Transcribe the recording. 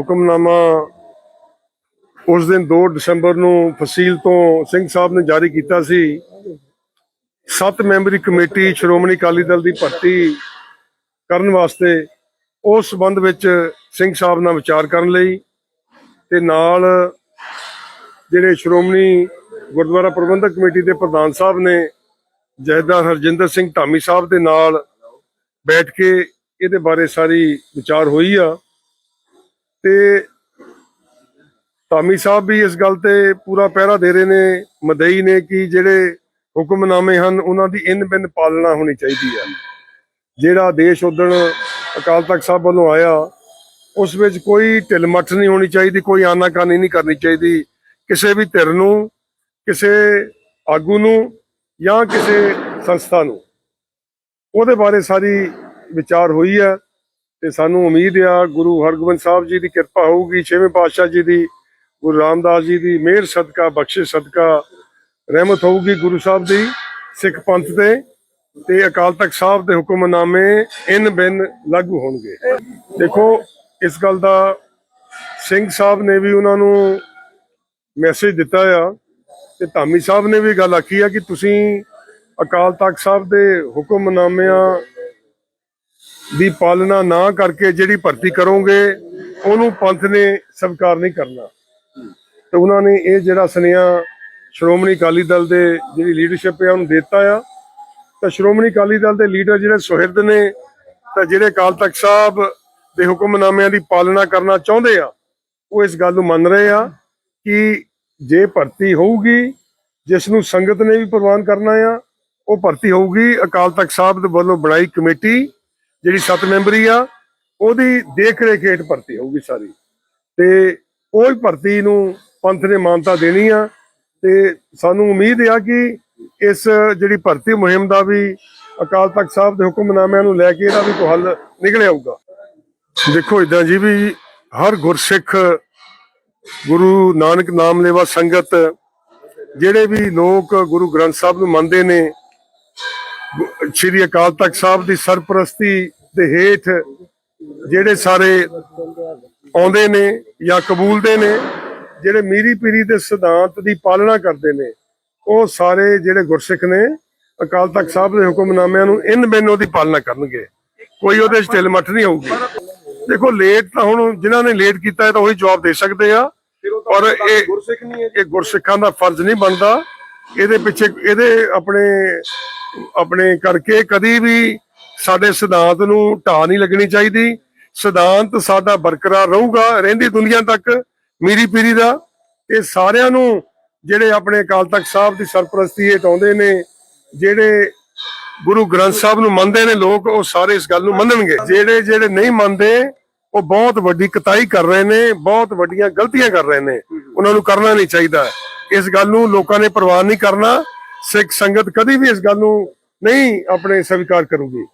ਹੁਕਮਨਾਮਾ ਉਸ ਦਿਨ 2 ਦਸੰਬਰ ਨੂੰ ਫਸੀਲ ਤੋਂ ਸਿੰਘ ਸਾਹਿਬ ਨੇ ਜਾਰੀ ਕੀਤਾ ਸੀ। ਸੱਤ ਮੈਂਬਰੀ ਕਮੇਟੀ ਸ਼੍ਰੋਮਣੀ ਅਕਾਲੀ ਦਲ ਦੀ ਭਰਤੀ ਕਰਨ ਵਾਸਤੇ ਉਸ ਸੰਬੰਧ ਵਿੱਚ ਸਿੰਘ ਸਾਹਿਬ ਨਾਲ ਵਿਚਾਰ ਕਰਨ ਲਈ ਤੇ ਨਾਲ ਜਿਹੜੇ ਸ਼੍ਰੋਮਣੀ ਗੁਰਦੁਆਰਾ ਪ੍ਰਬੰਧਕ ਕਮੇਟੀ ਦੇ ਪ੍ਰਧਾਨ ਸਾਹਿਬ ਨੇ ਜਹੇਦਾਰ ਹਰਜਿੰਦਰ ਸਿੰਘ ਧਾਮੀ ਸਾਹਿਬ ਦੇ ਨਾਲ ਬੈਠ ਕੇ ਇਹਦੇ ਬਾਰੇ ਸਾਰੀ ਵਿਚਾਰ ਹੋਈ ਆ। ਤੇ ਧਾਮੀ ਸਾਹਿਬ ਵੀ ਇਸ ਗੱਲ ਤੇ ਪੂਰਾ ਪਹਿਰਾ ਦੇ ਰਹੇ ਨੇ, ਮਦਈ ਨੇ ਕਿ ਜਿਹੜੇ ਹੁਕਮਨਾਮੇ ਹਨ, ਉਹਨਾਂ ਦੀ ਇਨ ਬਿਨ ਪਾਲਣਾ ਹੋਣੀ ਚਾਹੀਦੀ ਹੈ। ਜਿਹੜਾ ਦੇਸ਼ ਉਦਣ ਅਕਾਲ ਤਖਤ ਸਾਹਿਬ ਵੱਲੋਂ ਆਇਆ, ਉਸ ਵਿੱਚ ਕੋਈ ਢਿਲਮੱਠ ਨਹੀਂ ਹੋਣੀ ਚਾਹੀਦੀ, ਕੋਈ ਆਨਾਕਾਨੀ ਨਹੀਂ ਕਰਨੀ ਚਾਹੀਦੀ। ਕਿਸੇ ਵੀ ਧਿਰ ਨੂੰ, ਕਿਸੇ ਆਗੂ ਨੂੰ ਜਾਂ ਕਿਸੇ ਸੰਸਥਾ ਨੂੰ। ਉਹਦੇ ਬਾਰੇ ਸਾਰੀ ਵਿਚਾਰ ਹੋਈ ਹੈ। ਤੇ ਸਾਨੂੰ ਉਮੀਦ ਆ ਗੁਰੂ ਹਰਗੋਬਿੰਦ ਸਾਹਿਬ ਜੀ ਦੀ ਕਿਰਪਾ ਹੋਊਗੀ, ਛੇਵੇਂ ਪਾਤਸ਼ਾਹ ਜੀ ਦੀ, ਗੁਰੂ ਰਾਮਦਾਸ ਜੀ ਦੀ ਮਿਹਰ ਸਦਕਾ, ਬਖਸ਼ਿਸ਼ ਸਦਕਾ ਰਹਿਮਤ ਹੋਊਗੀ ਗੁਰੂ ਸਾਹਿਬ ਦੀ ਸਿੱਖ ਪੰਥ ਤੇ ਤੇ ਅਕਾਲ ਤਖਤ ਸਾਹਿਬ ਦੇ ਹੁਕਮਨਾਮੇ ਇਨ ਬਿਨ ਲਾਗੂ ਹੋਣਗੇ। ਦੇਖੋ, ਇਸ ਗੱਲ ਦਾ ਸਿੰਘ ਸਾਹਿਬ ਨੇ ਵੀ ਉਹਨਾਂ ਨੂੰ ਮੈਸੇਜ ਦਿੱਤਾ ਆ ਤੇ ਧਾਮੀ ਸਾਹਿਬ ਨੇ ਵੀ ਗੱਲ ਆਖੀ ਆ ਕਿ ਤੁਸੀਂ ਅਕਾਲ ਤਖਤ ਸਾਹਿਬ ਦੇ ਹੁਕਮਨਾਮਿਆਂ ਦੀ ਪਾਲਣਾ ਨਾ ਕਰਕੇ ਜਿਹੜੀ ਭਰਤੀ ਕਰੋਗੇ, ਉਹਨੂੰ ਪੰਥ ਨੇ ਸਵੀਕਾਰ ਨਹੀਂ ਕਰਨਾ। ਤੇ ਉਹਨਾਂ ਨੇ ਇਹ ਜਿਹੜਾ ਸੁਨੇਹਾ ਸ਼੍ਰੋਮਣੀ ਅਕਾਲੀ ਦਲ ਦੇ ਜਿਹੜੀ ਲੀਡਰਸ਼ਿਪ ਹੈ ਉਹਨੂੰ ਦਿੱਤਾ ਆ। ਤਾਂ ਸ਼੍ਰੋਮਣੀ ਅਕਾਲੀ ਦਲ ਦੇ ਲੀਡਰ ਜਿਹੜੇ ਸੁਹਿਰਦ ਨੇ, ਤਾਂ ਜਿਹੜੇ ਅਕਾਲ ਤਖਤ ਸਾਹਿਬ ਦੇ ਹੁਕਮਨਾਮਿਆਂ ਦੀ ਪਾਲਣਾ ਕਰਨਾ ਚਾਹੁੰਦੇ ਆ, ਉਹ ਇਸ ਗੱਲ ਨੂੰ ਮੰਨ ਰਹੇ ਆ ਕਿ ਜੇ ਭਰਤੀ ਹੋਊਗੀ, ਜਿਸ ਨੂੰ ਸੰਗਤ ਨੇ ਵੀ ਪ੍ਰਵਾਨ ਕਰਨਾ ਆ, ਉਹ ਭਰਤੀ ਹੋਊਗੀ। ਅਕਾਲ ਤਖਤ ਸਾਹਿਬ ਦੇ ਵੱਲੋਂ ਬਣਾਈ ਕਮੇਟੀ ਜਿਹੜੀ ਸੱਤ ਮੈਂਬਰੀ ਆ, ਉਹਦੀ ਦੇਖ ਰੇਖ ਹੇਠ ਭਰਤੀ ਹੋਊਗੀ ਸਾਰੀ। ਤੇ ਉਹ ਭਰਤੀ ਨੂੰ ਪੰਥ ਨੇ ਮਾਨਤਾ ਦੇਣੀ ਆ, ਤੇ ਸਾਨੂੰ ਉਮੀਦ ਆ ਕਿ ਇਸ ਜਿਹੜੀ ਭਰਤੀ ਮੁਹਿੰਮ ਦਾ ਵੀ ਅਕਾਲ ਤਖਤ ਸਾਹਿਬ ਦੇ ਹੁਕਮਨਾਮਿਆਂ ਨੂੰ ਲੈ ਕੇ ਇਹਦਾ ਵੀ ਕੋਈ ਹੱਲ ਨਿਕਲ ਆਊਗਾ ਦੇਖੋ ਇਦਾਂ ਜੀ ਵੀ ਹਰ ਗੁਰਸਿੱਖ, ਗੁਰੂ ਨਾਨਕ ਨਾਮ ਲੇਵਾ ਸੰਗਤ, ਜਿਹੜੇ ਵੀ ਲੋਕ ਗੁਰੂ ਗ੍ਰੰਥ ਸਾਹਿਬ ਨੂੰ ਮੰਨਦੇ ਨੇ ਸ਼੍ਰੀ ਅਕਾਲ ਤਖਤ ਸਾਹਿਬ ਦੀ ਸਰਪ੍ਰਸਤੀ ਦੇ ਹੇਠ ਜਿਹੜੇ ਸਾਰੇ ਆਉਂਦੇ ਨੇ ਜਾਂ ਕਬੂਲਦੇ ਨੇ ਜਿਹੜੇ ਮੀਰੀ ਪੀਰੀ ਦੇ ਸਿਧਾਂਤ ਦੀ ਪਾਲਣਾ ਕਰਦੇ ਨੇ ਉਹ ਸਾਰੇ ਜਿਹੜੇ ਗੁਰਸਿੱਖ ਨੇ ਅਕਾਲ ਤਖਤ ਸਾਹਿਬ ਦੇ ਹੁਕਮਨਾਮਿਆਂ ਨੂੰ ਇਨ ਬਿਨ ਉਹਦੀ ਪਾਲਣਾ ਕਰਨਗੇ। ਕੋਈ ਉਹਦੇ 'ਚ ਮੱਠ ਨਹੀਂ ਹੋਊਗੀ। ਦੇਖੋ ਲੇਟ ਤਾਂ ਹੁਣ ਜਿਨ੍ਹਾਂ ਨੇ ਲੇਟ ਕੀਤਾ ਹੈ ਤਾਂ ਉਹੀ ਜਵਾਬ ਦੇ ਸਕਦੇ ਆ। ਪਰ ਇਹ ਗੁਰਸਿੱਖ ਨਹੀਂ ਇਹ ਗੁਰਸਿੱਖਾਂ ਦਾ ਫਰਜ਼ ਨਹੀਂ ਬਣਦਾ। ਇਹਦੇ ਪਿੱਛੇ ਇਹਦੇ ਆਪਣੇ ਆਪਣੇ ਕਰਕੇ ਕਦੀ ਵੀ ਸਾਡੇ ਸਿਧਾਂਤ ਨੂੰ ਢਾਹ ਨਹੀਂ ਲੱਗਣੀ ਚਾਹੀਦੀ। ਸਿਧਾਂਤ ਸਾਡਾ ਬਰਕਰਾਰ ਰਹੂਗਾ, ਰਹਿੰਦੀ ਦੁਨੀਆ ਤੱਕ, ਮੀਰੀ ਪੀਰੀ ਦਾ। ਇਹ ਸਾਰਿਆਂ ਨੂੰ ਜਿਹੜੇ ਆਪਣੇ ਅਕਾਲ ਤਖਤ ਸਾਹਿਬ ਦੀ ਸਰਪ੍ਰਸਤੀ ਹੇਠ ਆਉਂਦੇ ਨੇ, ਜਿਹੜੇ ਗੁਰੂ ਗ੍ਰੰਥ ਸਾਹਿਬ ਨੂੰ ਮੰਨਦੇ ਨੇ ਲੋਕ, ਉਹ ਸਾਰੇ ਇਸ ਗੱਲ ਨੂੰ ਮੰਨਣਗੇ। ਜਿਹੜੇ ਜਿਹੜੇ ਨਹੀਂ ਮੰਨਦੇ, ਉਹ ਬਹੁਤ ਵੱਡੀ ਕਤਾਈ ਕਰ ਰਹੇ ਨੇ, ਬਹੁਤ ਵੱਡੀਆਂ ਗਲਤੀਆਂ ਕਰ ਰਹੇ ਨੇ। ਉਹਨਾਂ ਨੂੰ ਕਰਨਾ ਨਹੀਂ ਚਾਹੀਦਾ। ਇਸ ਗੱਲ ਨੂੰ ਲੋਕਾਂ ਨੇ ਪ੍ਰਵਾਨ ਨਹੀਂ ਕਰਨਾ। ਸਿੱਖ ਸੰਗਤ ਕਦੀ ਵੀ ਇਸ ਗੱਲ ਨੂੰ ਨਹੀਂ ਆਪਣੇ ਸਵੀਕਾਰ ਕਰੂਗੀ।